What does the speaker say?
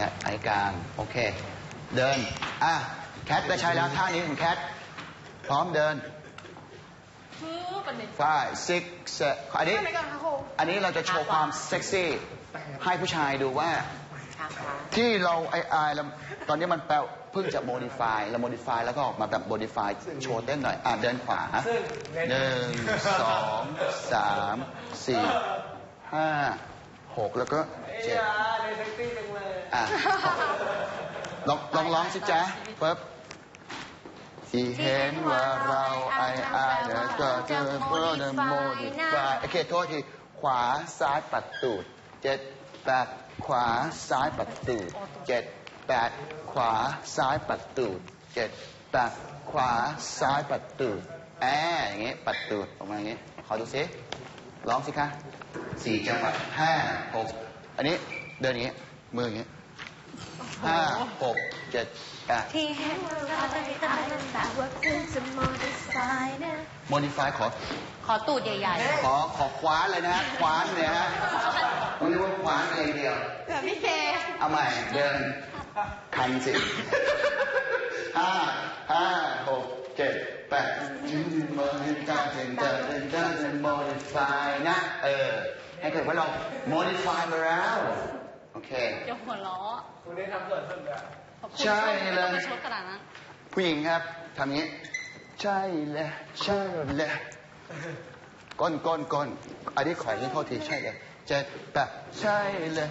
งัดไอกลาง โอเค เดิน อะ แคทได้ใช้แล้วท่านี้ของแคท พร้อมเดินฟื้นปันนี้ five six seven อันนี้ทำไมก่อนคะครูอันนี้เราจะโชว์ความเซ็กซี่ ให้ผู้ชายดูว่า ที่เราไอไอแล้วตอนนี้มันแปลเพิ่งจะ modify แล้ว modify แล้วก็ออกมาแบบ modify โชว์เต้นหน่อย อะ เดินขวาหนึ่งสองสามสี่ห้าหกแล้วก็เจ็ด อะลองลองร้องสิจ๊ะปึ๊บที่เห็นว่าเราไอไอแล้วก็จะเพิ่ม modify โอเคโทษทีขวาซ้ายปัดตูดเจ็ดแปดขวาซ้ายปัดตูดเจ็ดแปดขวาซ้ายปัดตูดเจ็ดแปดขวาซ้ายปัดตูดแอบอย่างงี้ปัดตูดออกมาอย่างงี้ขอดูซิร้องสิคะสี่จังหวะห้าหกอันนี้เดินอย่างงี้มืออย่างงี้ ห้าหกเจ็ดแปดที่เห็นว่าเราได้ตายแต่ว่าเพิ่งจะมอเตอร์ไซค์นะ modify ขอ ขอตูดใหญ่ขอขอคว้านเลยนะฮะคว้านเลยฮะมันเรียกว่าคว้านเลยเดียวแบบพี่เคเอาใหม่เดินคันสิห้าห้าหกเจ็ดแปดถึงโมดิฟายถึงเดินเดินเดินเดินโมดิฟายนะ เออให้เกิดว่าเราโมดิฟายมาแล้ว โอเคเดี๋ยวหัวล้อคุณได้ทำส่วนเพิ่มด้วยขอบคุณใช่เลย ไม่ต้องไปชดกระดาษนะผู้หญิงครับทำอย่างนี้ ใช่เลยใช่เลยก้นก้นก้นอันนี้ขอให้โทษทีใช่เลยเจ็ดแปดใช่เลย